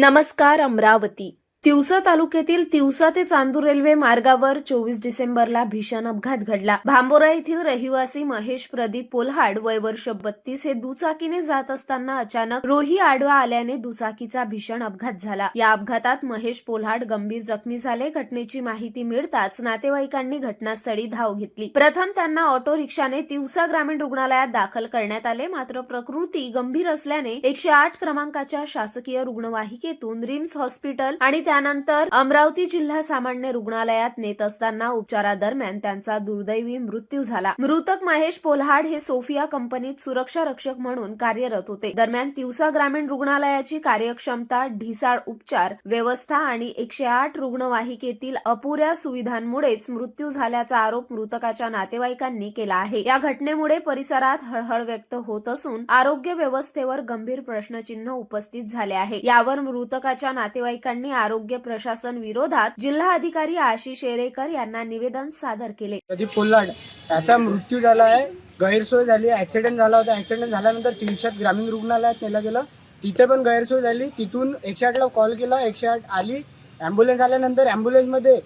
नमस्कार अमरावती. तिवसा तालुक्यातील तिवसा ते चांदूर रेल्वे मार्गावर चोवीस डिसेंबरला भीषण अपघात घडला. भांबोरा येथील रहिवासी महेश प्रदीप पोल्हाड वय वर्ष बत्तीस हे दुचाकीने जात असताना अचानक रोही आडवा आल्याने दुचाकीचा भीषण अपघात झाला. या अपघातात महेश पोल्हाड गंभीर जखमी झाले. घटनेची माहिती मिळताच नातेवाईकांनी घटनास्थळी धाव घेतली. प्रथम त्यांना ऑटो रिक्षाने तिवसा ग्रामीण रुग्णालयात दाखल करण्यात आले. मात्र प्रकृती गंभीर असल्याने एकशे आठ क्रमांकाच्या शासकीय रुग्णवाहिकेतून रिम्स हॉस्पिटल आणि त्यानंतर अमरावती जिल्हा सामान्य रुग्णालयात नेत असताना उपचारादरम्यान त्यांचा दुर्दैवी मृत्यू झाला. मृतक महेश पोल्हाड हे सोफिया कंपनीत सुरक्षा रक्षक म्हणून कार्यरत होते. दरम्यान तिवसा ग्रामीण रुग्णालयाची कार्यक्षमता ढिसाळ उपचार व्यवस्था आणि एकशे आठ रुग्णवाहिकेतील अपुऱ्या सुविधांमुळेच मृत्यू झाल्याचा आरोप मृतकाच्या नातेवाईकांनी केला आहे. या घटनेमुळे परिसरात हळहळ व्यक्त होत असून आरोग्य व्यवस्थेवर गंभीर प्रश्नचिन्ह उपस्थित झाले आहे. यावर मृतकाच्या नातेवाईकांनी आरोप आरोग्य प्रशासन विरोधात जिल्हा अधिकारी आशिष एरेकर यांना निवेदन सादर केले. प्रदीप कोल्हाड याचा मृत्यू झाला आहे. गैरसोय झाली ॲक्सिडेंट झाला होता. ॲक्सिडेंट झाल्यानंतर तीनशेत ग्रामीण रुग्णालयात नेलं गेलं. तिथे पण गैरसोय झाली. तिथून एकशे आठला कॉल केला. एकशे आठ आली. ॲम्ब्युलन्स आल्यानंतर ॲम्ब्युलन्समध्ये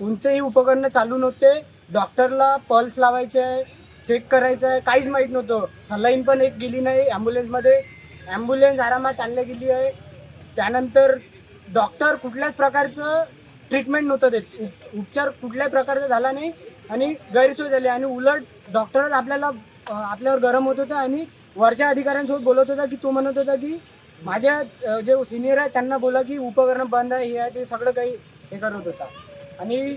कोणतेही उपकरणं चालू नव्हते. डॉक्टरला पल्स लावायचे आहे. चेक करायचं आहे. काहीच माहीत नव्हतं. सलाईन पण एक गेली नाही. ॲम्ब्युलन्समध्ये ॲम्ब्युलन्स आरामात आणल्या गेली आहे. त्यानंतर डॉक्टर कुठल्याच प्रकारचं ट्रीटमेंट नव्हतं देत. उप- उपचार कुठल्याही प्रकारचा झाला नाही आणि गैरसोय झाली. आणि उलट डॉक्टरच आपल्याला आपल्यावर गरम होत होतं आणि वरच्या अधिकाऱ्यांसोबत बोलत होता की तो म्हणत होता की माझ्या जे सिनियर आहे त्यांना बोला की उपकरण बंद आहे हे आहे ते सगळं काही हे करत होता. आणि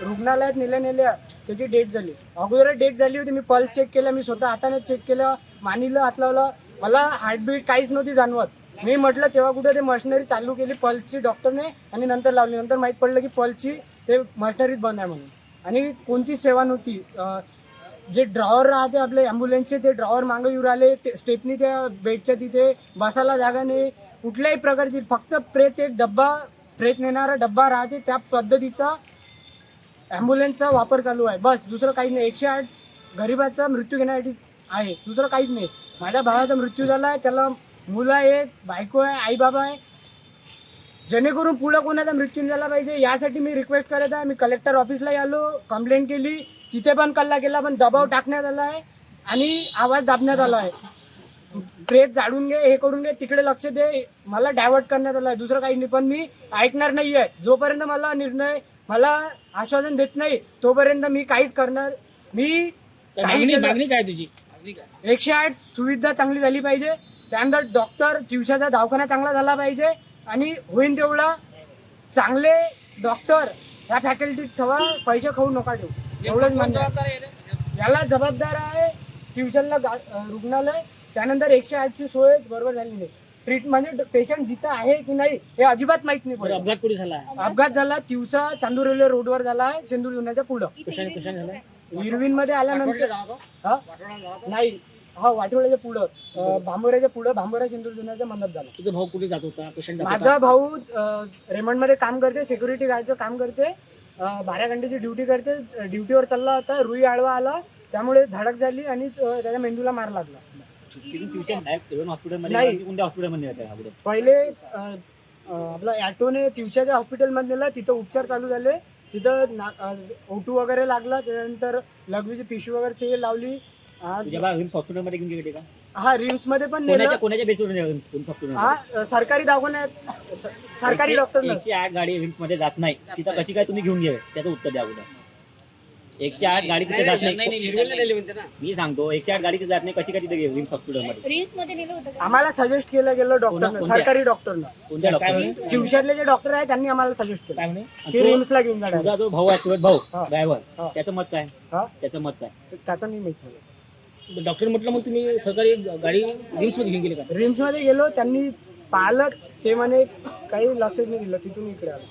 रुग्णालयात नेल्या नेल्या त्याची डेट झाली. अगोदर डेट झाली होती मी पल्स चेक केला मी स्वतः हाताने चेक केलं मानिलं हात लावलं. मला हार्टबीट काहीच नव्हती जाणवत. मी म्हटलं तेव्हा कुठे ते मशिनरी चालू केली पल्सची डॉक्टरने आणि नंतर लावली. नंतर माहीत पडलं की पल्सची ते मशिनरीच बंद आहे म्हणून. आणि कोणतीच सेवा नव्हती. जे ड्रॉवर राहते आपले ॲम्ब्युलन्सचे ते ड्रॉवर मागं येऊ राहिले. ते स्टेपनी त्या बेडच्या तिथे बसायला जागा नाही. कुठल्याही प्रकारची फक्त प्रेत एक डब्बा प्रेत नेणारा डब्बा राहते. त्या पद्धतीचा ॲम्ब्युलन्सचा वापर चालू आहे. बस दुसरं काही नाही. एकशे आठ गरिबाचा मृत्यू घेण्यासाठी आहे. दुसरं काहीच नाही. माझ्या भावाचा मृत्यू झाला आहे. त्याला मुलं आहेत बायको आहे आई बाबा आहे. जेणेकरून पुढं कोणाचा मृत्यू झाला पाहिजे यासाठी मी रिक्वेस्ट करत आहे. मी कलेक्टर ऑफिसलाही आलो कंप्लेंट केली. तिथे पण कल्ला केला पण दबाव टाकण्यात आला आहे आणि आवाज दाबण्यात आला आहे. प्रेत जाळून घे हे करून घे तिकडे लक्ष दे. मला डायव्हर्ट करण्यात आलं आहे दुसरं काही नाही. पण मी ऐकणार नाही आहे जोपर्यंत मला निर्णय मला आश्वासन देत नाही तोपर्यंत मी काहीच करणार मी काही मागणी काय तुझी? एकशे आठ सुविधा चांगली झाली पाहिजे. त्यानंतर डॉक्टर दिवसाचा दवाखाना चांगला झाला पाहिजे आणि होईन तेवढा चांगले डॉक्टर ह्या फॅकल्टीत ठेवा पैसे खाऊ नका ठेवू एवढंच म्हणणं आहे. याला जबाबदार आहे ट्युशनला गा रुग्णालय. त्यानंतर एकशे आठची सोय बरोबर झाली नाही. ट्रीट म्हणजे पेशंट जिथं आहे की नाही हे अजिबात माहीत नाही पडत. अपघात कुठे झाला? अपघात झाला तिवसा चांदूर रेल्वे रोडवर झाला आहे चेंदूर जुन्याच्या पुढं. इरविनमध्ये आल्यानंतर? नाही. हा वाटोळ्याच्या पुढं भांबोऱ्याच्या पुढं भांबोरा सिंदूर जुन्याच्या मंडप झाला. तुझा भाऊ कुठे जात होता? माझा भाऊ रेमंडमध्ये काम करते सिक्युरिटी गार्डचं काम करते अं, बारा घंटेची ड्युटी करते ड्युटीवर चालला होता रुई आळवा आला त्यामुळे धडक झाली आणि त्याच्या मेंदूला मार लागला. हॉस्पिटलमध्ये पहिले आपलं ॲटोने तिवशाच्या हॉस्पिटलमध्ये नेलं तिथं उपचार चालू झाले. तिथं ओटू वगैरे लागला त्यानंतर लघवीची पिशवी वगैरे ते लावली. तुझ्या बा रिम्स हॉस्पिटलमध्ये घेऊन गेले का? हा रिम्समध्ये पण कोणाच्या नेलं कोणाच्या बेसवर रिम्स हॉस्पिटल हा अं, सरकारी दवाखान्यात स- सरकारी डॉक्टर एकशे आठ गाडी रिम्समध्ये जात नाही. तिथं कशी काय तुम्ही घेऊन घ्यावे त्याचं उत्तर द्या अगोदर. एकशे आठ गाडी तिथे जात नाही. मी सांगतो एकशे आठ गाडी तिथे जात नाही. कशी काय तिथे रिम्स रील्समध्ये? नेलं होतं का? आम्हाला सजेस्ट केलं गेलं डॉक्टरनं कोणत्या? सरकारी डॉक्टरनं कोणत्या डॉक्टर रील्समध्ये ट्युशनले जे डॉक्टर आहे त्यांनी आम्हाला सजेस्ट केलं. की रिम्सला घेऊन जाणार तुझा जो भाऊ आहे सुरत भाऊ हा. ड्रायव्हर हा. त्याचं मत काय? हा? त्याचं मत काय? त्याचं नाही माहीत. डॉक्टर म्हटलं मग तुम्ही सरकारी गाडी रिम्समध्ये घेऊन गेले का? रिम्समध्ये गेलो त्यांनी पाहिलं ते म्हणे काही लक्षच नाही दिलं तिथून इकडे आलो.